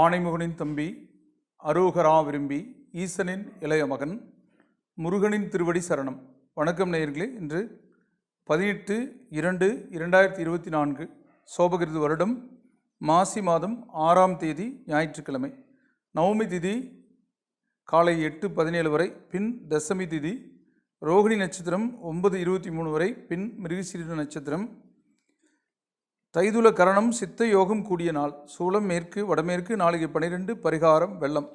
ஆணைமுகனின் தம்பி அரோகரா விரும்பி ஈசனின் இளைய மகன் முருகனின் திருவடி சரணம். வணக்கம் நேயர்களே இன்று பதினெட்டு இரண்டு இரண்டாயிரத்தி இருபத்தி நான்கு சோபகிருது வருடம் மாசி மாதம் ஆறாம் தேதி ஞாயிற்றுக்கிழமை. நவமி திதி காலை எட்டு பதினேழு வரை பின் தசமி திதி ரோகிணி நட்சத்திரம் ஒன்பது இருபத்தி மூணு வரை பின் மிருகசீரிட நட்சத்திரம் தைதுல கரணம் சித்த யோகம் கூடிய நாள். சூலம் மேற்கு வடமேற்கு நாளைக்கு பன்னிரெண்டு பரிகாரம் வெள்ளம்.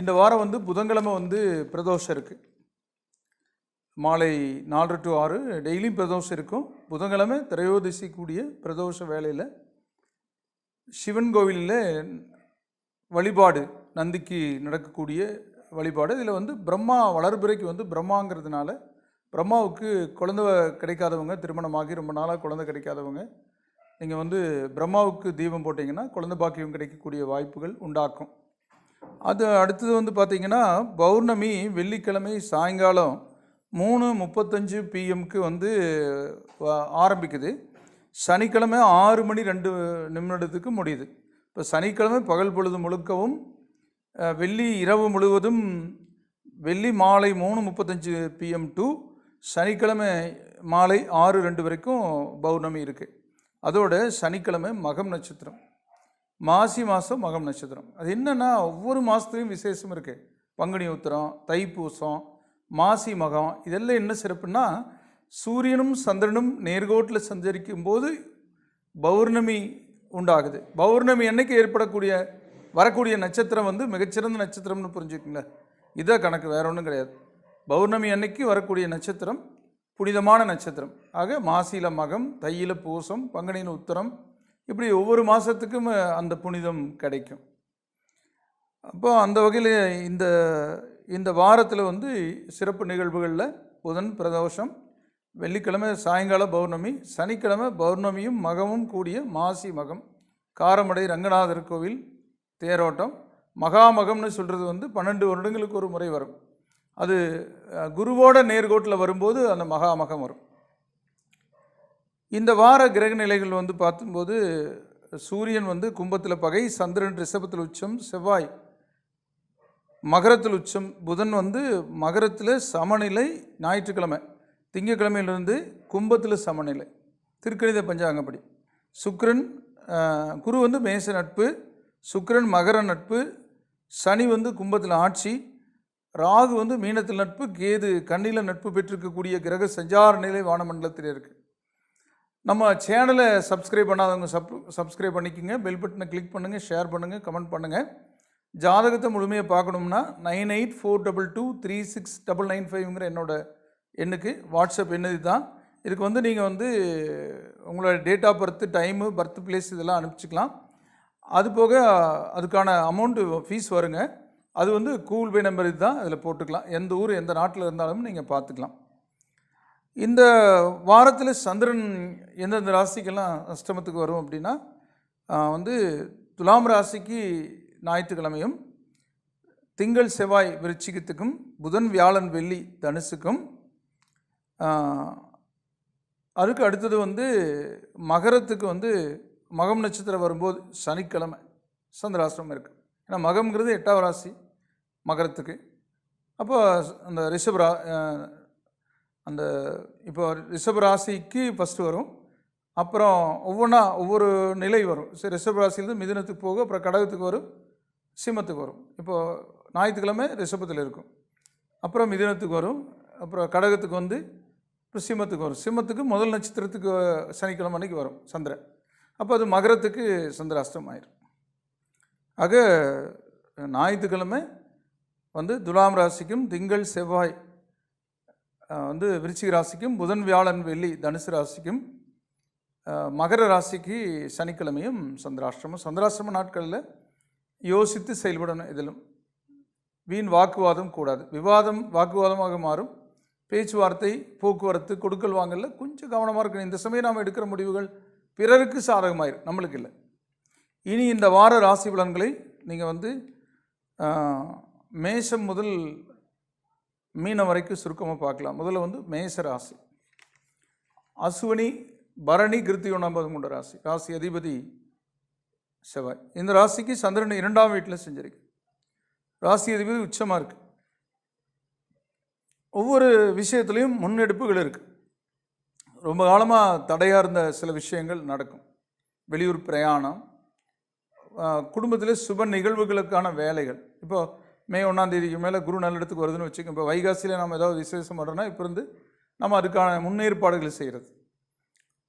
இந்த வாரம் வந்து புதன்கிழமை வந்து பிரதோஷம் இருக்குது மாலை நாலு டு ஆறு டெய்லியும் பிரதோஷம் இருக்கும். புதன்கிழமை திரையோதிசி கூடிய பிரதோஷ வேலையில் சிவன் கோவிலில் வழிபாடு நந்திக்கு நடக்கக்கூடிய வழிபாடு. இதில் வந்து பிரம்மா வளர்பிறைக்கு வந்து பிரம்மாங்கிறதுனால பிரம்மாவுக்கு குழந்தை கிடைக்காதவங்க திருமணமாகி ரொம்ப நாளாக குழந்தை கிடைக்காதவங்க நீங்கள் வந்து பிரம்மாவுக்கு தீபம் போட்டிங்கன்னா குழந்தை பாக்கியம் கிடைக்கக்கூடிய வாய்ப்புகள் உண்டாக்கும். அது அடுத்தது வந்து பார்த்திங்கன்னா பௌர்ணமி வெள்ளிக்கிழமை சாயங்காலம் மூணு முப்பத்தஞ்சு பிஎம்க்கு வந்து ஆரம்பிக்குது. சனிக்கிழமை ஆறு மணி ரெண்டு நிமிடத்துக்கு முடியுது. இப்போ சனிக்கிழமை பகல் பொழுது முழுக்கவும் வெள்ளி இரவு முழுவதும் வெள்ளி மாலை மூணு முப்பத்தஞ்சு பிஎம் டு சனிக்கிழமை மாலை ஆறு ரெண்டு வரைக்கும் பௌர்ணமி இருக்குது அதோட சனிக்கிழமை மகம் நட்சத்திரம். மாசி மாதம் மகம் நட்சத்திரம். அது என்னென்னா ஒவ்வொரு மாதத்துலையும் விசேஷம் இருக்குது பங்குனி உத்திரம் தைப்பூசம் மாசி மகம் இதெல்லாம் என்ன சிறப்புன்னா சூரியனும் சந்திரனும் நேர்கோட்டில் சஞ்சரிக்கும் போது பௌர்ணமி உண்டாகுது. பௌர்ணமி அன்னைக்கு ஏற்படக்கூடிய வரக்கூடிய நட்சத்திரம் வந்து மிகச்சிறந்த நட்சத்திரம்னு புரிஞ்சுக்குங்க. இதான் கணக்கு வேற ஒன்றும் கிடையாது. பௌர்ணமி அன்னைக்கு வரக்கூடிய நட்சத்திரம் புனிதமான நட்சத்திரம். ஆக மாசியில மகம் தையில பூசம் பங்குனியில் உத்தரம் இப்படி ஒவ்வொரு மாதத்துக்கும் அந்த புனிதம் கிடைக்கும். அப்போ அந்த வகையில் இந்த இந்த வாரத்தில் வந்து சிறப்பு நிகழ்வுகளில் புதன் பிரதோஷம் வெள்ளிக்கிழமை சாயங்கால பௌர்ணமி சனிக்கிழமை பௌர்ணமியும் மகமும் கூடிய மாசி மகம் காரமடை ரங்கநாதர் கோவில் தேரோட்டம் மகாமகம்னு சொல்கிறது வந்து பன்னெண்டு வருடங்களுக்கு ஒரு முறை வரும். அது குருவோட நேர்கோட்டில் வரும்போது அந்த மகாமகம் வரும். இந்த வார கிரக நிலைகள் வந்து பார்த்தும்போது சூரியன் வந்து கும்பத்தில் பகை சந்திரன் ரிஷபத்தில் உச்சம் செவ்வாய் மகரத்தில் உச்சம் புதன் வந்து மகரத்தில் சமநிலை ஞாயிற்றுக்கிழமை திங்கக்கிழமையிலிருந்து கும்பத்தில் சமநிலை திருக்கணித பஞ்சாங்கப்படி. சுக்ரன் குரு வந்து மேச நட்பு சுக்ரன் மகர நட்பு சனி வந்து கும்பத்தில் ஆட்சி ராகு வந்து மீனத்தில் நட்பு கேது கண்ணில் நட்பு பெற்றிருக்கக்கூடிய கிரக சஞ்சார நிலை வானமண்டலத்தில் இருக்குது நம்ம சேனலை சப்ஸ்கிரைப் பண்ணாதவங்க சப் சப்ஸ்கிரைப் பண்ணிக்கோங்க. பெல் பட்டனை கிளிக் பண்ணுங்கள் ஷேர் பண்ணுங்கள் கமெண்ட் பண்ணுங்கள் ஜாதகத்தை முழுமையாக பார்க்கணும்னா nine eight four double two three six double nine ஃபைவ்ங்கிற என்னோட எண்ணுக்கு வாட்ஸ்அப் என்னது தான் இதுக்கு வந்து நீங்கள் வந்து உங்களோட date of birth time birth place இதெல்லாம் அனுப்பிச்சிக்கலாம். அது போக அதுக்கான அமௌண்ட்டு ஃபீஸ் வருங்க. அது வந்து கூகுள் பே நம்பர் இதுதான் அதில் போட்டுக்கலாம். எந்த ஊர் எந்த நாட்டில் இருந்தாலும் நீங்கள் பார்த்துக்கலாம். இந்த வாரத்தில் சந்திரன் எந்தெந்த ராசிக்கெல்லாம் அஷ்டமத்துக்கு வரும் அப்படின்னா வந்து துலாம் ராசிக்கு ஞாயிற்றுக்கிழமையும் திங்கள் செவ்வாய் விருச்சிகத்துக்கும் புதன் வியாழன் வெள்ளி தனுசுக்கும் அதுக்கு அடுத்தது வந்து மகரத்துக்கு வந்து மகம் நட்சத்திரம் வரும்போது சனிக்கிழமை சந்திராசிரமம் இருக்குது ஏன்னா மகம்ங்கிறது எட்டாவது ராசி. மகரத்துக்கு. அப்போ அந்த ரிஷபரா அந்த இப்போ ரிஷபராசிக்கு ஃபஸ்ட்டு வரும். அப்புறம் ஒவ்வொன்றா ஒவ்வொரு நிலை வரும். சரி ரிஷபராசிலேருந்து மிதுனத்துக்கு போக அப்புறம் கடகத்துக்கு வரும் சிம்மத்துக்கு வரும். இப்போது ஞாயிற்றுக்கிழமை ரிஷபத்தில் இருக்கும். அப்புறம் மிதுனத்துக்கு வரும் அப்புறம் கடகத்துக்கு வந்து அப்புறம் சிம்மத்துக்கு வரும். சிம்மத்துக்கு முதல் நட்சத்திரத்துக்கு சனிக்கிழமை அன்னைக்கு வரும் சந்திரன் அப்போ அது மகரத்துக்கு சந்திராஷ்டம் ஆயிரும். ஆக ஞாயிற்றுக்கிழமை வந்து துலாம் ராசிக்கும் திங்கள் செவ்வாய் வந்து விருச்சிக ராசிக்கும் புதன் வியாழன் வெள்ளி தனுசு ராசிக்கும் மகர ராசிக்கு சனிக்கிழமையும் சந்திராஷ்டிரமம் சந்திராஷ்டிரம நாட்களில் யோசித்து செயல்படணும் இதிலும். வீண் வாக்குவாதம் கூடாது. விவாதம் வாக்குவாதமாக மாறும். பேச்சுவார்த்தை போக்குவரத்து கொடுக்கல் வாங்கல கொஞ்சம் கவனமாக இருக்கணும். இந்த சமயம் நாம் எடுக்கிற முடிவுகள் பிறருக்கு சாதகமாயிரும். நம்மளுக்கு இல்லை. இனி இந்த வார ராசி பலன்களை நீங்கள் வந்து மேஷம் முதல் மீனம் வரைக்கும் சுருக்கமாக பார்க்கலாம். முதல்ல வந்து மேஷ ராசி. அசுவனி பரணி கிருத்தியோணம்பது கொண்ட ராசி. ராசி அதிபதி செவ்வாய். இந்த ராசிக்கு சந்திரன் இரண்டாம் வீட்டில் செஞ்சிருக்கு. ராசி அதிபதி உச்சமாக இருக்கு. ஒவ்வொரு விஷயத்துலையும் முன்னெடுப்புகள் இருக்குது ரொம்ப காலமாக தடையாக இருந்த சில விஷயங்கள் நடக்கும். வெளியூர் பிரயாணம் குடும்பத்தில் சுப நிகழ்வுகளுக்கான வேலைகள். இப்போது மே ஒன்றாம் தேதிக்கு மேலே குரு நல்லிடத்துக்கு வருதுன்னு வச்சுக்கோங்க. இப்போ வைகாசியில் நம்ம ஏதாவது விசேஷம் பண்ணுறோன்னா இப்போ இருந்து நம்ம அதுக்கான முன்னேற்பாடுகள் செய்கிறது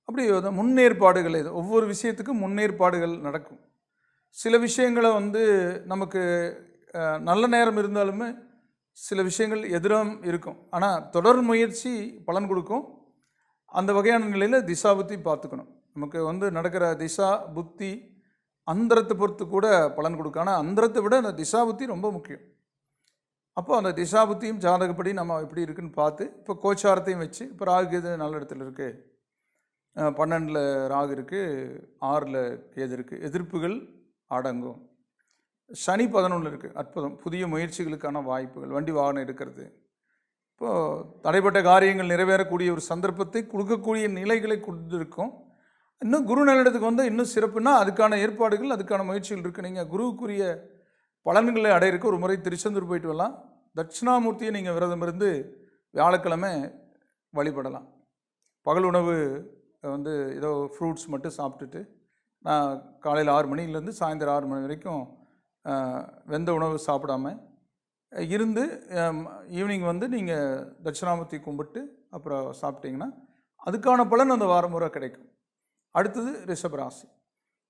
அப்படி முன்னேற்பாடுகள் இது ஒவ்வொரு விஷயத்துக்கும் முன்னேற்பாடுகள் நடக்கும். சில விஷயங்களை வந்து நமக்கு நல்ல நேரம் இருந்தாலுமே சில விஷயங்கள் எதிரம் இருக்கும். ஆனால் தொடர் முயற்சி பலன் கொடுக்கும். அந்த வகையான நிலையில் திசா புத்தி பார்த்துக்கணும் நமக்கு வந்து நடக்கிற திசா புத்தி அந்தரத்தை பொறுத்து கூட பலன் கொடுக்கும். ஆனால் அந்தரத்தை விட அந்த திசாபுத்தி ரொம்ப முக்கியம். அப்போ அந்த திசாபுத்தியும் ஜாதகப்படி நம்ம எப்படி இருக்குன்னு பார்த்து இப்போ கோச்சாரத்தையும் வச்சு இப்போ ராகு கேது நல்ல இடத்துல இருக்குது பன்னெண்டில் ராகு இருக்குது ஆறில் கேது இருக்குது எதிர்ப்புகள் அடங்கும். சனி பதினொன்று இருக்குது அற்புதம். புதிய முயற்சிகளுக்கான வாய்ப்புகள் வண்டி வாகனம் எடுக்கிறது. இப்போது தடைப்பட்ட காரியங்கள் நிறைவேறக்கூடிய ஒரு சந்தர்ப்பத்தை கொடுக்கக்கூடிய நிலைகளை கொடுத்துருக்கோம் இன்னும் குரு நல்லிடத்துக்கு வந்தால் இன்னும் சிறப்புனா அதுக்கான ஏற்பாடுகள் அதுக்கான முயற்சிகள் இருக்குது நீங்கள் குருவுக்குரிய பலன்களை அடையிறக்கு ஒரு முறை திருச்செந்தூர் போயிட்டு வரலாம். தட்சிணாமூர்த்தியை நீங்கள் விரதம் இருந்து வியாழக்கிழமை வழிபடலாம். பகல் உணவு வந்து ஏதோ ஃப்ரூட்ஸ் மட்டும் சாப்பிட்டுட்டு நான் காலையில் ஆறு மணிலேருந்து சாயந்தரம் ஆறு மணி வரைக்கும் வெந்த உணவு சாப்பிடாம இருந்து ஈவினிங் வந்து நீங்கள் தட்சிணாமூர்த்தி கும்பிட்டு அப்புறம் சாப்பிட்டீங்கன்னா அதுக்கான பலன் அந்த வாரம் முறை கிடைக்கும். அடுத்தது ரிஷபராசி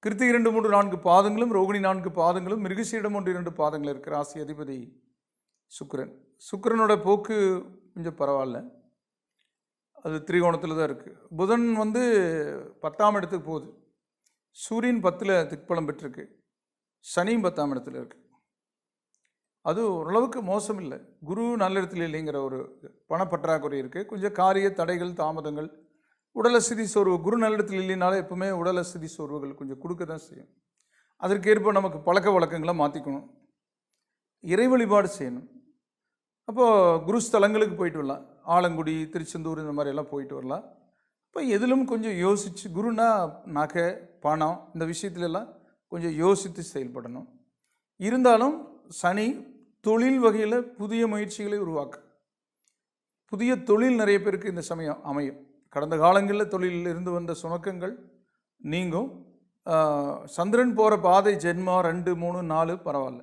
கிருத்தி இரண்டு மூன்று நான்கு பாதங்களும் ரோகிணி நான்கு பாதங்களும் மிருகசீடம் ஒன்று இரண்டு பாதங்கள் இருக்கிற ராசி அதிபதி சுக்கரன். சுக்கரனோட போக்கு கொஞ்சம் பரவாயில்ல. அது திரிகோணத்தில் தான் இருக்குது புதன் வந்து பத்தாம் இடத்துக்கு போகுது. சூரியன் பத்தில் திக்பலம் பெற்றிருக்கு. சனியும் பத்தாம் இடத்துல இருக்குது அது ஓரளவுக்கு மோசம் இல்லை குரு நல்ல இடத்துல இல்லைங்கிற ஒரு பணப்பற்றாக்குறை இருக்குது கொஞ்சம் காரிய தடைகள் தாமதங்கள் உடலசதி சோர்வு குரு நல்லிடத்தில் இல்லைனாலும் எப்பவுமே உடலசதி சோர்வுகள் கொஞ்சம் கொடுக்க தான் செய்யும். அதற்கேற்ப நமக்கு பழக்க வழக்கங்களை மாற்றிக்கணும் இறை வழிபாடு செய்யணும். அப்போது குரு ஸ்தலங்களுக்கு போயிட்டு வரலாம். ஆலங்குடி திருச்செந்தூர் இந்த மாதிரியெல்லாம் போயிட்டு வரலாம். இப்போ எதிலும் கொஞ்சம் யோசித்து குருனா நகை பணம் இந்த விஷயத்துலலாம் கொஞ்சம் யோசித்து செயல்படணும். இருந்தாலும் சனி தொழில் வகையில் புதிய முயற்சிகளை உருவாக்க. புதிய தொழில் நிறைய பேருக்கு இந்த சமயம் அமையும். கடந்த காலங்களில் தொழிலில் இருந்து வந்த சுணக்கங்கள் நீங்கும். சந்திரன் போகிற பாதை ஜென்மா ரெண்டு மூணு நாலு பரவாயில்ல.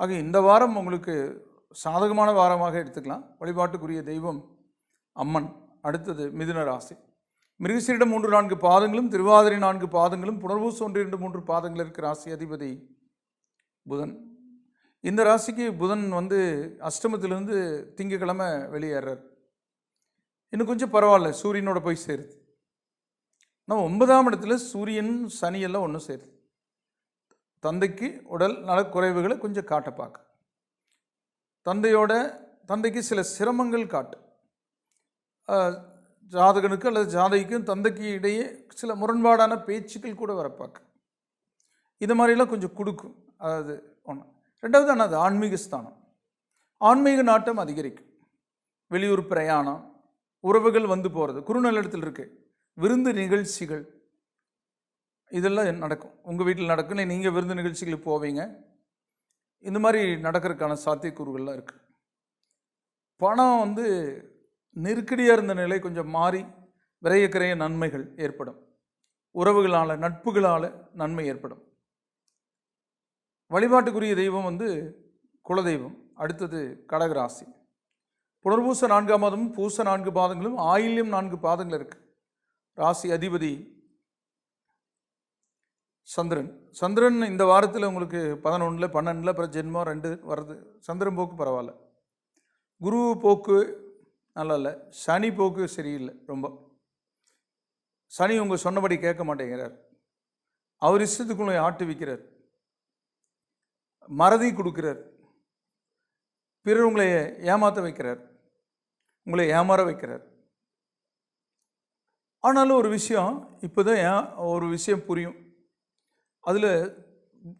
ஆக இந்த வாரம் உங்களுக்கு சாதகமான வாரமாக எடுத்துக்கலாம். வழிபாட்டுக்குரிய தெய்வம் அம்மன் அடுத்தது மிதுன ராசி. மிருகசீரிடம் மூன்று நான்கு பாதங்களும் திருவாதிரை நான்கு பாதங்களும் புனர்வூசு ஒன்று இரண்டு மூன்று பாதங்கள் இருக்கிற ராசி அதிபதி புதன். இந்த ராசிக்கு புதன் வந்து அஷ்டமத்திலிருந்து திங்கக்கிழமை வெளியேறார். இன்னும் கொஞ்சம் பரவாயில்ல சூரியனோட போய் சேருது. ஆனால் ஒன்பதாம் இடத்துல சூரியன் சனியெல்லாம் ஒன்று சேருது. தந்தைக்கு உடல் நலக்குறைவுகளை கொஞ்சம் காட்ட பார்க்க. தந்தையோட தந்தைக்கு சில சிரமங்கள் காட்டு. ஜாதகனுக்கு அல்லது ஜாதகிக்கும் தந்தைக்கு இடையே சில முரண்பாடான பேச்சுக்கள் கூட வர பார்க்க. இது மாதிரிலாம் கொஞ்சம் கொடுக்கும். அதாவது ஒன்று ரெண்டாவது ஆனால் அது ஆன்மீக ஸ்தானம். ஆன்மீக நாட்டம் அதிகரிக்கும். வெளியூர் பிரயாணம் உறவுகள் வந்து போகிறது குறுநிலத்தில் இருக்குது விருந்து நிகழ்ச்சிகள். இதெல்லாம் நடக்கும். உங்கள் வீட்டில் நடக்கும் இல்லை நீங்கள் விருந்து நிகழ்ச்சிகளுக்கு போவீங்க. இந்த மாதிரி நடக்கிறதுக்கான சாத்தியக்கூறுகள்லாம் இருக்குது பணம் வந்து நெருக்கடியாக இருந்த நிலை கொஞ்சம் மாறி விரையக்கிறைய நன்மைகள் ஏற்படும். உறவுகளால் நட்புகளால் நன்மை ஏற்படும். வழிபாட்டுக்குரிய தெய்வம் வந்து குலதெய்வம். அடுத்தது கடகராசி. புனர்பூச நான்காம் மாதமும் பூச நான்கு பாதங்களும் ஆயில்யம் நான்கு பாதங்கள் இருக்கு. ராசி அதிபதி சந்திரன். சந்திரன் இந்த வாரத்தில் உங்களுக்கு பதினொன்றில் பன்னெண்டில் அப்புறம் ஜென்மம் ரெண்டு வருது சந்திரன் போக்கு பரவாயில்ல. குரு போக்கு நல்லா இல்லை. சனி போக்கு சரியில்லை ரொம்ப. சனி உங்கள் சொன்னபடி கேட்க மாட்டேங்கிறார். அவர் இஷ்டத்துக்குள்ளே ஆட்டு வைக்கிறார். மறதி கொடுக்கிறார். பிறர் உங்களை ஏமாற்ற வைக்கிறார். உங்களை ஏமாற வைக்கிறார். ஆனாலும் ஒரு விஷயம் இப்போ தான் ஏன் ஒரு விஷயம் புரியும். அதில்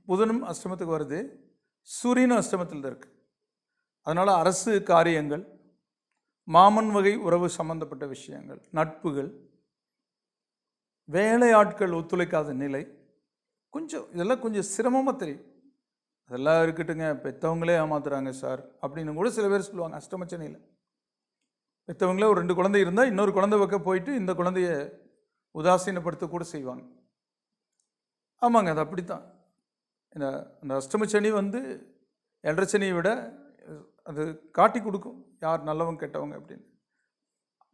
புதனும் அஷ்டமத்துக்கு வருது சூரியனும் அஷ்டமத்தில் தான் இருக்குது அதனால் அரசு காரியங்கள் மாமன் வகை உறவு சம்பந்தப்பட்ட விஷயங்கள் நட்புகள் வேலையாட்கள் ஒத்துழைக்காத நிலை கொஞ்சம் இதெல்லாம் கொஞ்சம் சிரமமாக தெரியும். அதெல்லாம் இருக்கட்டுங்க பெற்றவங்களே ஏமாத்துறாங்க சார் அப்படின்னு கூட சில பேர் சொல்லுவாங்க அஷ்டமச்சனையில் பெற்றவங்கள ஒரு ரெண்டு குழந்தை இருந்தால் இன்னொரு குழந்தை பக்கம் போயிட்டு இந்த குழந்தைய உதாசீனப்படுத்த கூட செய்வாங்க. ஆமாங்க அது அப்படித்தான். இந்த அந்த அஷ்டமச்சனி வந்து எல்ரச்சனியை விட அது காட்டி கொடுக்கும். யார் நல்லவங்க கெட்டவங்க அப்படின்னு.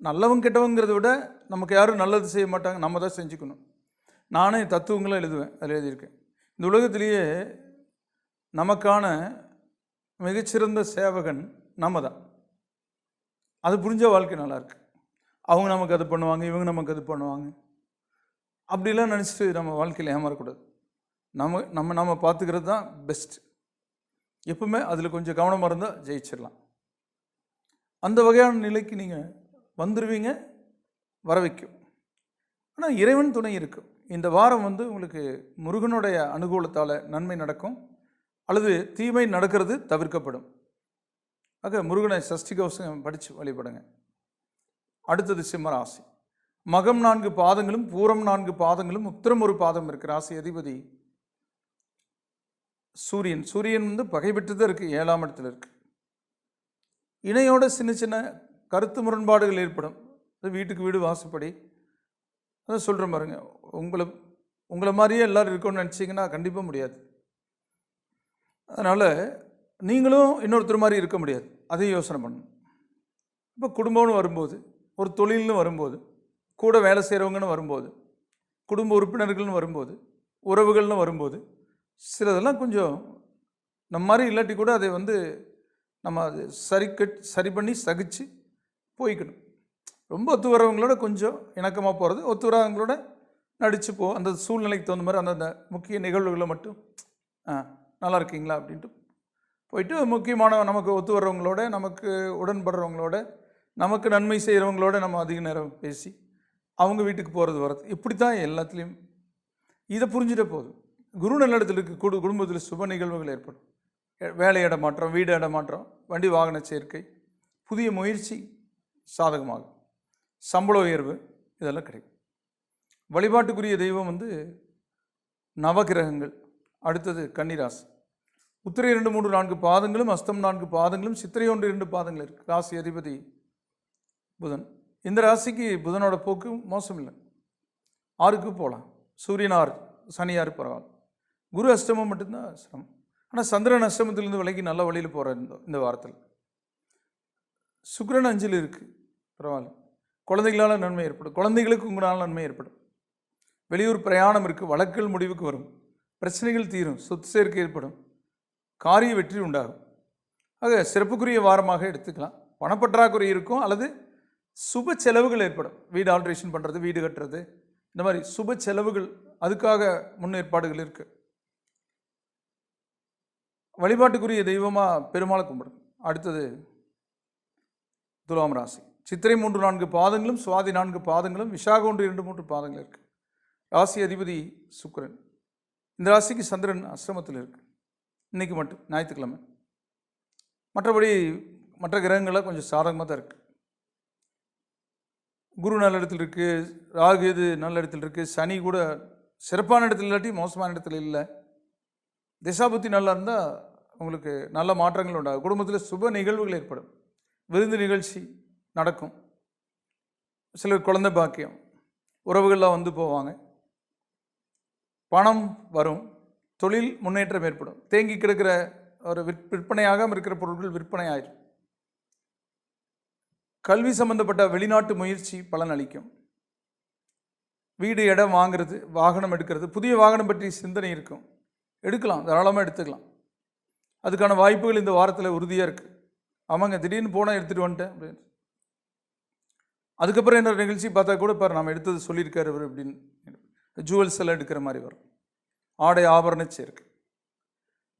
நல்லவங்க கெட்டவங்கிறத விட நமக்கு யாரும் நல்லது செய்ய மாட்டாங்க. நம்ம தான் செஞ்சுக்கணும். நானே தத்துவங்களும் எழுதுவேன் அதில் எழுதியிருக்கேன். இந்த உலகத்திலேயே நமக்கான மிகச்சிறந்த சேவகன் நம்ம தான். அது புரிஞ்ச வாழ்க்கை நல்லாயிருக்கு. அவங்க நமக்கு அது பண்ணுவாங்க இவங்க நமக்கு அது பண்ணுவாங்க. அப்படிலாம் நினச்சிட்டு நம்ம வாழ்க்கையில் ஏமாறக்கூடாது. நம்ம நம்ம நம்ம பார்த்துக்கிறது தான் பெஸ்ட் எப்பவுமே அதில் கொஞ்சம் கவனமாக இருந்தால் ஜெயிச்சிடலாம் அந்த வகையான நிலைக்கு நீங்கள் வந்துடுவீங்க வர வைக்கும். ஆனால் இறைவன் துணை இருக்கும் இந்த வாரம் வந்து உங்களுக்கு முருகனுடைய அனுகூலத்தால் நன்மை நடக்கும். அல்லது தீமை நடக்கிறது தவிர்க்கப்படும். ஆக முருகனை சஷ்டி கவசம் படித்து வழிபடுங்க. அடுத்தது சிம்ம ராசி. மகம் நான்கு பாதங்களும் பூரம் நான்கு பாதங்களும் உத்திரம் ஒரு பாதம் இருக்கு. ராசி அதிபதி சூரியன். சூரியன் வந்து பகைபெற்று தான் இருக்குது ஏழாம் இடத்துல இருக்குது இணையோட சின்ன சின்ன கருத்து முரண்பாடுகள் ஏற்படும். அது வீட்டுக்கு வீடு வாசப்படி. அதை சொல்கிறேன் பாருங்க. உங்களை உங்களை மாதிரியே எல்லோரும் இருக்கணும்னு நினச்சிங்கன்னா கண்டிப்பாக முடியாது. அதனால் நீங்களும் இன்னொருத்தர் மாதிரி இருக்க முடியாது. அதையும் யோசனை பண்ணணும். இப்போ குடும்பம்னு வரும்போது ஒரு தொழில்னு வரும்போது கூட வேலை செய்கிறவங்கன்னு வரும்போது குடும்ப உறுப்பினர்கள்னு வரும்போது உறவுகள்னு வரும்போது சிலதெல்லாம் கொஞ்சம் நம்ம மாதிரி இல்லாட்டி கூட அதை வந்து நம்ம அது சரி கட் சரி பண்ணி சகிச்சு போய்க்கணும். ரொம்ப ஒத்து வரவங்களோட கொஞ்சம் இணக்கமாக போகிறது ஒத்து வரவங்களோட நடிச்சு போ அந்த சூழ்நிலைக்கு தகுந்த மாதிரி அந்தந்த முக்கிய நிகழ்வுகளை மட்டும் நல்லா இருக்கீங்களா? அப்படின்ட்டு போயிட்டு முக்கியமான நமக்கு ஒத்து வர்றவங்களோட நமக்கு உடன்படுறவங்களோட நமக்கு நன்மை செய்கிறவங்களோட நம்ம அதிக நேரம் பேசி அவங்க வீட்டுக்கு போகிறது வர்றது இப்படி தான் எல்லாத்துலேயும். இதை புரிஞ்சுட்டே போதும். குரு நல்லிடத்தில் இருக்க. குடு குடும்பத்தில் சுப நிகழ்வுகள் ஏற்படும். வேலை இடமாற்றம் வீடு இட மாற்றம் வண்டி வாகன சேர்க்கை புதிய முயற்சி சாதகமாகும். சம்பள உயர்வு இதெல்லாம் கிடைக்கும். வழிபாட்டுக்குரிய தெய்வம் வந்து நவகிரகங்கள் அடுத்தது கன்னிராசி. உத்திரை இரண்டு மூன்று நான்கு பாதங்களும் அஸ்தம் நான்கு பாதங்களும் சித்திரை ஒன்று இரண்டு பாதங்கள் இருக்குது ராசி அதிபதி புதன். இந்த ராசிக்கு புதனோட போக்கு மோசம் இல்லை ஆறுக்கு போகலாம். சூரியன் ஆறு சனி ஆறு பரவாயில்ல. குரு அஷ்டமம் மட்டும்தான் சிரமம். ஆனால் சந்திரன் அஷ்டமத்திலேருந்து விலகி நல்ல வழியில் போகிற இந்த இந்த வாரத்தில். சுக்கரன் அஞ்சில் இருக்குது பரவாயில்ல. குழந்தைகளால் நன்மை ஏற்படும். குழந்தைகளுக்கு உங்களால் நன்மை ஏற்படும். வெளியூர் பிரயாணம் இருக்குது வழக்குகள் முடிவுக்கு வரும். பிரச்சனைகள் தீரும். சொத்து சேர்க்கை ஏற்படும். காரிய வெற்றி உண்டாகும். ஆக சிறப்புக்குரிய வாரமாக எடுத்துக்கலாம். பணப்பற்றாக்குறை இருக்கும் அல்லது சுப செலவுகள் ஏற்படும். வீடு ஆல்ட்ரேஷன் பண்ணுறது வீடு கட்டுறது. இந்த மாதிரி சுப செலவுகள் அதுக்காக முன்னேற்பாடுகள் இருக்குது வழிபாட்டுக்குரிய தெய்வமாக பெருமாளை கும்பிடும் அடுத்தது துலாம் ராசி. சித்திரை மூன்று நான்கு பாதங்களும் சுவாதி நான்கு பாதங்களும் விசாக ஒன்று இரண்டு மூன்று பாதங்கள் இருக்குது ராசி அதிபதி சுக்கரன். இந்த ராசிக்கு சந்திரன் அசிரமத்தில் இருக்குது இன்றைக்கி மட்டும் ஞாயிற்றுக்கிழமை. மற்றபடி மற்ற கிரகங்களை கொஞ்சம் சாதகமாக தான் இருக்குது குரு நல்ல இடத்துல இருக்குது ராகு இது நல்ல இடத்துல இருக்குது சனி கூட சிறப்பான இடத்துல இல்லாட்டி மோசமான இடத்துல இல்லை. திசாபுத்தி நல்லா இருந்தால் உங்களுக்கு நல்ல மாற்றங்கள் உண்டாகும். குடும்பத்தில் சுப நிகழ்வுகள் ஏற்படும். விருந்து நிகழ்ச்சி நடக்கும். சிலர் குழந்தை பாக்கியம். உறவுகள்லாம் வந்து போவாங்க. பணம் வரும். தொழில் முன்னேற்றம் ஏற்படும். தேங்கி கிடக்கிற ஒரு விற் விற்பனையாக இருக்கிற பொருட்கள் விற்பனை ஆயிடும் கல்வி சம்பந்தப்பட்ட வெளிநாட்டு முயற்சி பலன் அளிக்கும். வீடு இடம் வாங்குறது வாகனம் எடுக்கிறது புதிய வாகனம் பற்றி சிந்தனை இருக்கும். எடுக்கலாம் தாராளமாக எடுத்துக்கலாம். அதுக்கான வாய்ப்புகள் இந்த வாரத்தில் உறுதியாக இருக்குது ஆமாங்க திடீர்னு போனால் எடுத்துகிட்டு வந்துட்டேன் அப்படின்னு. அதுக்கப்புறம் என்ன நிகழ்ச்சி பார்த்தா கூட பாரு நம்ம எடுத்தது சொல்லியிருக்காரு இவர் அப்படின்னு. ஜுவல்ஸ் எல்லாம் எடுக்கிற மாதிரி வரும். ஆடை ஆபரண சேர்க்கை.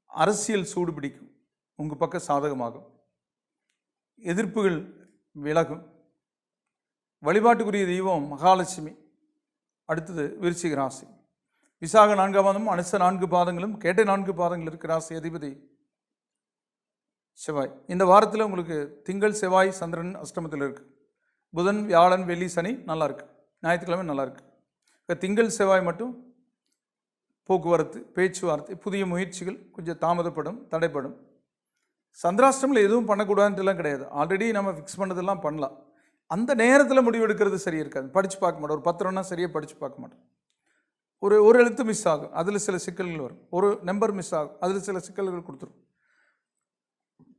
அரசியல் சூடு பிடிக்கும். உங்கள் பக்கம் சாதகமாகும். எதிர்ப்புகள் விலகும். வழிபாட்டுக்குரிய தெய்வம் மகாலட்சுமி. அடுத்தது விருச்சிக ராசி. விசாக நான்காம் பாதமும் அனுச நான்கு பாதங்களும் கேட்ட நான்கு பாதங்கள் இருக்கிற ராசி அதிபதி செவ்வாய். இந்த வாரத்தில் உங்களுக்கு திங்கள் செவ்வாய் சந்திரன் அஷ்டமத்தில் இருக்குது புதன் வியாழன் வெள்ளி சனி நல்லாயிருக்கு ஞாயிற்றுக்கிழமை நல்லாயிருக்கு இப்போ திங்கள் செவ்வாய் மட்டும் போக்குவரத்து பேச்சுவார்த்தை புதிய முயற்சிகள் கொஞ்சம் தாமதப்படும் தடைப்படும். சந்திராஷ்டமில் எதுவும் பண்ணக்கூடாதுன்ட்டுலாம் கிடையாது. ஆல்ரெடி நம்ம ஃபிக்ஸ் பண்ணதெல்லாம் பண்ணலாம். அந்த நேரத்தில் முடிவெடுக்கிறது சரி இருக்காது. படித்து பார்க்க மாட்டோம். ஒரு பத்திரம்னா சரியாக படித்து பார்க்க மாட்டோம். ஒரு ஒரு எழுத்து மிஸ் ஆகும். அதில் சில சிக்கல்கள் வரும். ஒரு நம்பர் மிஸ் ஆகும். அதில் சில சிக்கல்கள் கொடுத்துரும்.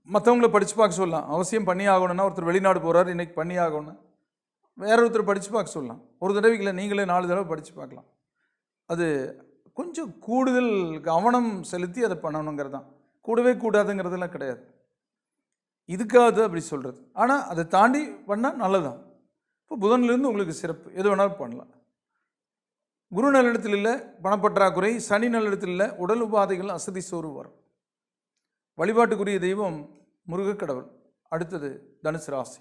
மற்றவங்கள படித்து பார்க்க சொல்லலாம். அவசியம் பண்ணி ஆகணும்னா ஒருத்தர் வெளிநாடு போகிறார் இன்றைக்கி பண்ணி ஆகணும்னா வேற ஒருத்தர் படித்து பார்க்க சொல்லலாம். ஒரு தடவைக்குள்ள நீங்களே நாலு தடவை படித்து பார்க்கலாம். அது கொஞ்சம் கூடுதல் கவனம் செலுத்தி அதை பண்ணணுங்கிறது தான் கூடவே கூடாதுங்கிறதெல்லாம் கிடையாது. இதுக்காவது அப்படி சொல்கிறது ஆனால் அதை தாண்டி பண்ணால் நல்லதான் இப்போ புதன்லேருந்து உங்களுக்கு சிறப்பு. எது வேணாலும் பண்ணலாம். குரு நல்லிடத்தில் இல்லை பணப்பற்றாக்குறை. சனி நல்லிடத்தில் இல்லை உடல் உபாதைகள் அசதி சோறு வரும். வழிபாட்டுக்குரிய தெய்வம் முருகக்கடவுள் அடுத்தது தனுசு ராசி.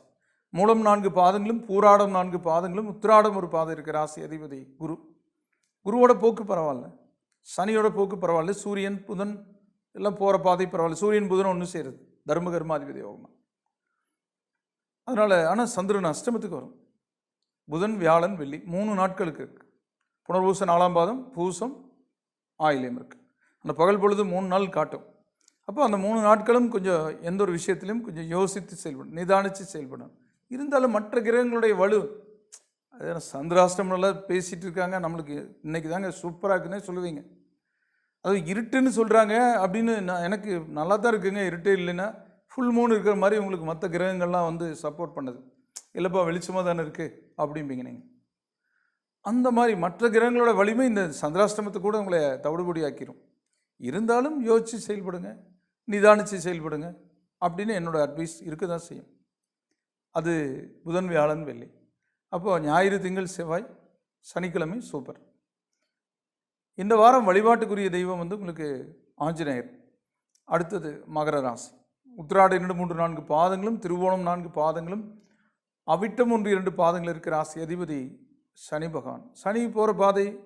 மூலம் நான்கு பாதங்களும் பூராடம் நான்கு பாதங்களும் உத்திராடம் ஒரு பாதம் இருக்கிற ராசி அதிபதி குரு. குருவோட போக்கு பரவாயில்ல. சனியோட போக்கு பரவாயில்ல சூரியன் புதன் எல்லாம் போகிற பாதை பரவாயில்ல. சூரியன் புதன் ஒன்று சேருது. தர்ம கர்மாதிபதி யோகமாக அதனால் ஆனால் சந்திரன் அஷ்டமத்துக்கு வரும். புதன் வியாழன் வெள்ளி மூணு நாட்களுக்கு இருக்குது புனர்பூச நாலாம் பாதம் பூசம் ஆயிலியம் இருக்குது அந்த பகல் பொழுது மூணு நாள் காட்டும். அப்போ அந்த மூணு நாட்களும் கொஞ்சம் எந்த ஒரு விஷயத்திலையும் கொஞ்சம் யோசித்து செயல்படும் நிதானித்து செயல்படும் இருந்தாலும் மற்ற கிரகங்களுடைய வலு அது சந்திராஷ்டமெல்லாம் பேசிகிட்டு இருக்காங்க நம்மளுக்கு இன்றைக்கி தாங்க சூப்பராக இருக்குன்னே சொல்லுவீங்க. அது இருட்டுன்னு சொல்கிறாங்க அப்படின்னு நான் எனக்கு நல்லா தான் இருக்குங்க. இருட்டே இல்லைன்னா ஃபுல் மூணு இருக்கிற மாதிரி உங்களுக்கு மற்ற கிரகங்கள்லாம் வந்து சப்போர்ட் பண்ணுது. இல்லைப்பா வெளிச்சமாக தானே இருக்குது அப்படிம்பீங்க நீங்கள் அந்த மாதிரி மற்ற கிரகங்களோட வலிமை இந்த சந்திராஷ்டமத்தை கூட உங்களை தவிடுபடி ஆக்கிரும் இருந்தாலும் யோசித்து செயல்படுங்க. நிதானித்து செயல்படுங்க. அப்படின்னு என்னோடய அட்வைஸ் இருக்க தான் செய்யும். அது புதன் வியாழன் வெள்ளி. அப்போது ஞாயிறு திங்கள் செவ்வாய் சனிக்கிழமை சூப்பர். இந்த வாரம் வழிபாட்டுக்குரிய தெய்வம் வந்து உங்களுக்கு ஆஞ்சநேயர். அடுத்தது மகர ராசி. உத்திராட இரண்டு மூன்று நான்கு பாதங்களும் திருவோணம் நான்கு பாதங்களும் அவிட்டம் ஒன்று இரண்டு பாதங்கள் இருக்கிற ராசி அதிபதி சனி பகவான். சனி போகிற பாதை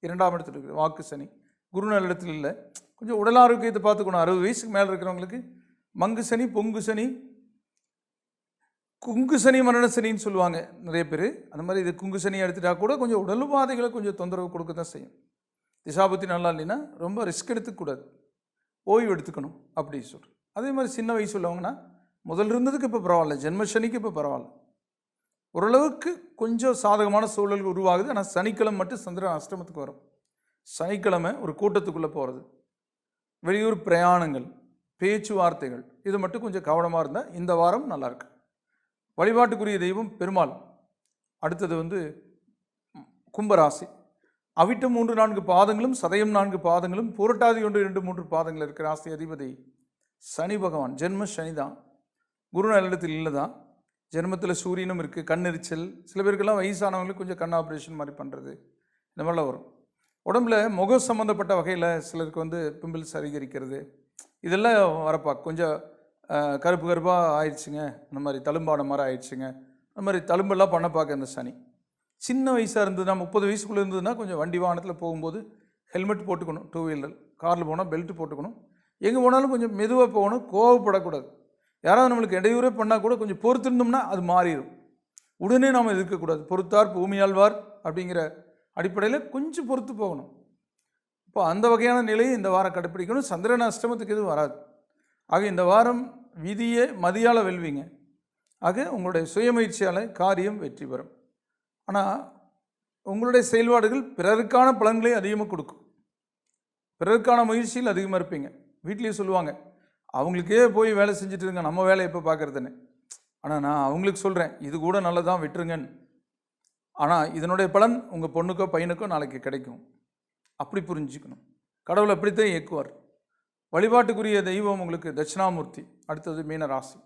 இரண்டாம் இடத்துல இருக்குது. வாக்கு சனி. குரு நல்ல இடத்துல இல்லை. கொஞ்சம் உடல் ஆரோக்கியத்தை பார்த்துக்கணும். அறுபது வயசுக்கு மேலே இருக்கிறவங்களுக்கு மங்கு சனி பொங்கு சனி குங்கு சனி மரண சனின்னு சொல்லுவாங்க நிறைய பேர். அந்த மாதிரி இது குங்கு சனி எடுத்துட்டா கூட கொஞ்சம் உடல் உபாதைகளை கொஞ்சம் தொந்தரவு கொடுக்க தான் செய்யும். திசாபத்தி நல்லா இல்லைன்னா ரொம்ப ரிஸ்க் எடுத்துக்கூடாது ஓய்வு எடுத்துக்கணும் அப்படி சொல்கிறேன் அதே மாதிரி சின்ன வயசு உள்ளவங்கன்னா முதல்ல இருந்ததுக்கு இப்போ பரவாயில்ல ஜென்ம சனிக்கு இப்போ பரவாயில்ல. ஓரளவுக்கு கொஞ்சம் சாதகமான சூழல் உருவாகுது. ஆனால் சனிக்கிழமை மட்டும் சந்திரன் அஷ்டமத்துக்கு வரும். சனிக்கிழமை ஒரு கூட்டத்துக்குள்ளே போகிறது வெளியூர் பிரயாணங்கள் பேச்சுவார்த்தைகள் இது மட்டும் கொஞ்சம் கவனமாக இருந்தால் இந்த வாரம் நல்லாயிருக்கு வழிபாட்டுக்குரிய தெய்வம் பெருமாள். அடுத்தது வந்து கும்பராசி. அவிட்டம் மூன்று நான்கு பாதங்களும் சதயம் நான்கு பாதங்களும் புரட்டாதி ஒன்று இரண்டு மூன்று பாதங்கள் இருக்கிற ராசி அதிபதி சனி பகவான். ஜென்ம சனி தான் குரு நல்லிடத்தில் இல்லை தான் ஜென்மத்தில் சூரியனும் இருக்குது கண்ணெரிச்சல். சில பேருக்கெல்லாம் வயசானவங்களுக்கு கொஞ்சம் கண் ஆப்ரேஷன் மாதிரி பண்ணுறது இந்த மாதிரிலாம் வரும். உடம்புல முகம் சம்மந்தப்பட்ட வகையில் சிலருக்கு வந்து பிம்பிள்ஸ் அதிகரிக்கிறது. இதெல்லாம் வரப்பா கொஞ்சம் கருப்பு கருப்பாக ஆயிடுச்சுங்க. அந்த மாதிரி தழும்பான மாதிரி ஆயிடுச்சுங்க. அந்த மாதிரி தழும்பெல்லாம் பண்ண பார்க்க இந்த சனி. சின்ன வயசாக இருந்ததுன்னா முப்பது வயசுக்குள்ளே இருந்ததுன்னா கொஞ்சம் வண்டி வாகனத்தில் போகும்போது ஹெல்மெட் போட்டுக்கணும் டூ வீலர் காரில் போனால் பெல்ட் போட்டுக்கணும். எங்கே போனாலும் கொஞ்சம் மெதுவாக போகணும் கோவப்படக்கூடாது. யாராவது நம்மளுக்கு இடையூறே பண்ணால் கூட கொஞ்சம் பொறுத்திருந்தோம்னா அது மாறிடும் உடனே நாம் இருக்கக்கூடாது பொறுத்தார் பூமியாழ்வார் அப்படிங்கிற அடிப்படையில் கொஞ்சம் பொறுத்து போகணும். இப்போ அந்த வகையான நிலையை இந்த வாரம் கடைப்பிடிக்கணும். சந்திரன் அஷ்டமத்துக்கு எதுவும் வராது. ஆக இந்த வாரம் விதியை மதியால் வெல்வீங்க. ஆக உங்களுடைய சுயமுயற்சியால் காரியம் வெற்றி பெறும். ஆனால் உங்களுடைய செயல்பாடுகள் பிறருக்கான பலன்களை அதிகமாக கொடுக்கும். பிறருக்கான முயற்சியில் அதிகமாக இருப்பீங்க. வீட்லேயே சொல்லுவாங்க அவங்களுக்கே போய் வேலை செஞ்சுட்டு இருங்க நம்ம வேலையை எப்போ பார்க்குறதுன்னு. ஆனால் நான் அவங்களுக்கு சொல்கிறேன் இது கூட நல்லதான் விட்டுருங்கன்னு. ஆனால் இதனுடைய பலன் உங்கள் பொண்ணுக்கோ பையனுக்கோ நாளைக்கு கிடைக்கும். அப்படி புரிஞ்சுக்கணும். கடவுள் அப்படித்தான் இயக்குவார். வழிபாட்டுக்குரிய தெய்வம் உங்களுக்கு தட்சிணாமூர்த்தி. அடுத்தது மீன ராசி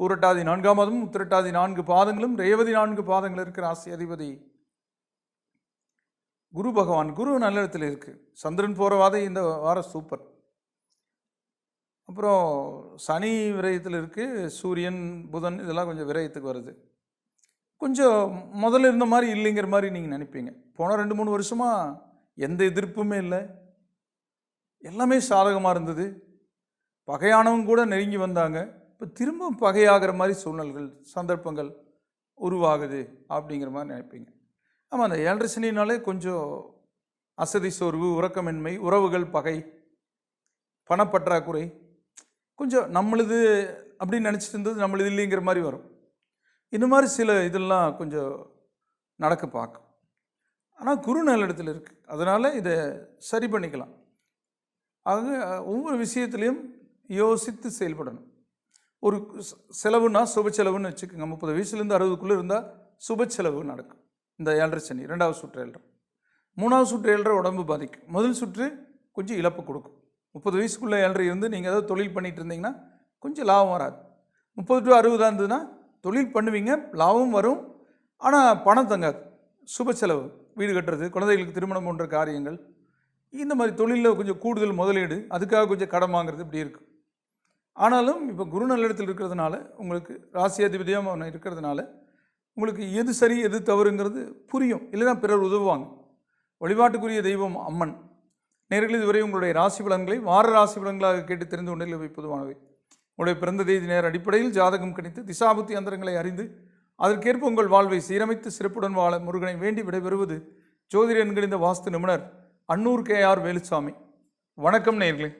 பூரட்டாதி நான்காம் மாதமும் உத்திரட்டாதி நான்கு பாதங்களும் ரேவதி நான்கு பாதங்கள் இருக்கிற ராசி அதிபதி. குரு பகவான் குரு நல்ல இடத்துல இருக்குது சந்திரன் போகிற வாதை இந்த வாரம் சூப்பர் அப்புறம் சனி விரயத்தில் இருக்குது சூரியன் புதன் இதெல்லாம் கொஞ்சம் விரயத்துக்கு வருது. கொஞ்சம் முதல்ல இருந்த மாதிரி இல்லைங்கிற மாதிரி நீங்கள் நினைப்பீங்க. போன ரெண்டு மூணு வருஷமாக எந்த எதிர்ப்புமே இல்லை. எல்லாமே சாதகமாக இருந்தது. பகையானவங்க கூட நெருங்கி வந்தாங்க. இப்போ திரும்ப பகையாகிற மாதிரி சூழ்நிலைகள் சந்தர்ப்பங்கள் உருவாகுது அப்படிங்கிற மாதிரி நினைப்பீங்க. ஆமாம் அந்த ஏழரை சனினாலே கொஞ்சம் அசதி சோர்வு உறக்கமின்மை உறவுகள் பகை பணப்பற்றாக்குறை கொஞ்சம் நம்மளுது அப்படின்னு நினச்சிட்டு இருந்தது நம்மளுது இல்லைங்கிற மாதிரி வரும். இந்த மாதிரி சில இதெல்லாம் கொஞ்சம் நடக்க பார்க்கும். ஆனால் குரு இடத்துல இருக்குது அதனால் இதை சரி பண்ணிக்கலாம். ஆக ஒவ்வொரு விஷயத்துலையும் யோசித்து செயல்படணும். ஒரு செலவுனா சுப செலவுன்னு வச்சுக்கோங்க. முப்பது வயசுலேருந்து அறுபதுக்குள்ளே இருந்தால் சுப செலவு நடக்கும். இந்த ஏழரை சனி ரெண்டாவது சுற்று ஏழரை. மூணாவது சுற்று ஏழரை உடம்பு பாதிக்கும். முதல் சுற்று கொஞ்சம் இழப்பு கொடுக்கும். முப்பது வயசுக்குள்ளே ஏழரை இருந்து நீங்கள் ஏதாவது தொழில் பண்ணிகிட்டு இருந்தீங்கன்னா கொஞ்சம் லாபம் வராது. முப்பது டு அறுபதாக இருந்ததுன்னா தொழில் பண்ணுவீங்க லாபம் வரும். ஆனால் பணம் தங்காது. சுப செலவு வீடு கட்டுறது குழந்தைகளுக்கு திருமணம் போன்ற காரியங்கள் இந்த மாதிரி தொழிலில் கொஞ்சம் கூடுதல் முதலீடு அதுக்காக கொஞ்சம் கடன் வாங்குறது இப்படி இருக்கும் ஆனாலும் இப்போ குரு நல்லிடத்தில் இருக்கிறதுனால உங்களுக்கு ராசி அதிபதியாக அவன் இருக்கிறதுனால உங்களுக்கு எது சரி எது தவறுங்கிறது புரியும். இல்லைன்னா பிறர் உதவுவாங்க. வழிபாட்டுக்குரிய தெய்வம் அம்மன். நேர்கள் இதுவரை உங்களுடைய ராசி பலன்களை வார ராசி பலன்களாக கேட்டு தெரிந்து கொண்டதில் இவை பொதுவானவை. உங்களுடைய பிறந்த தேதி நேர அடிப்படையில் ஜாதகம் கணித்து திசாபுத்தி அந்தரங்களை அறிந்து அதற்கேற்ப உங்கள் வாழ்வை சீரமைத்து சிறப்புடன் வாழ முருகனை வேண்டி விடைபெறுவது ஜோதிட என்கிற வாஸ்து நிபுணர் அன்னூர் கே ஆர் வேலுசாமி வணக்கம் நேர்களே